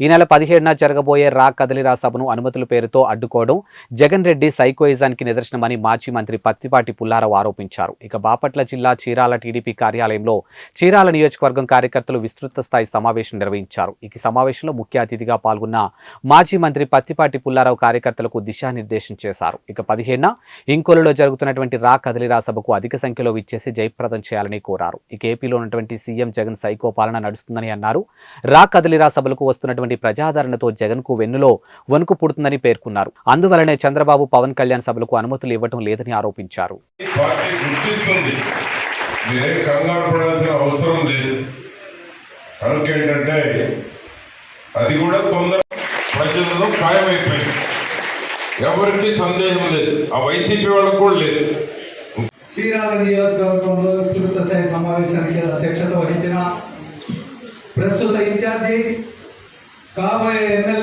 ఈ నెల పదిహేడున జరగబోయే రా కదలిరా సభను అనుమతుల పేరుతో అడ్డుకోవడం జగన్ రెడ్డి సైకోయిజానికి నిదర్శనమని మాజీ మంత్రి పత్తిపాటి పుల్లారావు ఆరోపించారు. ఇక బాపట్ల జిల్లా చీరాల టీడీపీ కార్యాలయంలో చీరాల నియోజకవర్గం కార్యకర్తలు విస్తృత స్థాయి సమావేశం నిర్వహించారు. ఈ సమావేశంలో ముఖ్య అతిథిగా పాల్గొన్న మాజీ మంత్రి పత్తిపాటి పుల్లారావు కార్యకర్తలకు దిశానిర్దేశం చేశారు. ఇక పదిహేడున ఇంకోలులో జరుగుతున్నటువంటి రా కదలిరా సభకు అధిక సంఖ్యలో విచ్చేసి జయప్రదం చేయాలని కోరారు. ఇక ఏపీలో ఉన్నటువంటి సీఎం జగన్ సైకో పాలన నడుస్తుందని అన్నారు. రా కదలిరా సభలకు వస్తున్నటువంటి ప్రజాదరణతో జగన్కు వెన్నులో వణుకు పుడుతుందని పేర్కొన్నారు. అందువలనే చంద్రబాబు పవన్ కళ్యాణ్ సభలకు అనుమతులు ఇవ్వడం లేదని ఆరోపించారు. అది కూడా తొందర ప్రజలలో ఖాయమైపోయింది ఎవరికి సందేహం లేదు ఆ వైసీపీ వాళ్ళకు కూడా లేదు శ్రీరామ నియోజకవర్గంలో విస్తృత స్థాయి సమావేశానికి అధ్యక్షత వహించిన ప్రస్తుత ఇన్ఛార్జి కాబోయే ఎమ్మెల్యే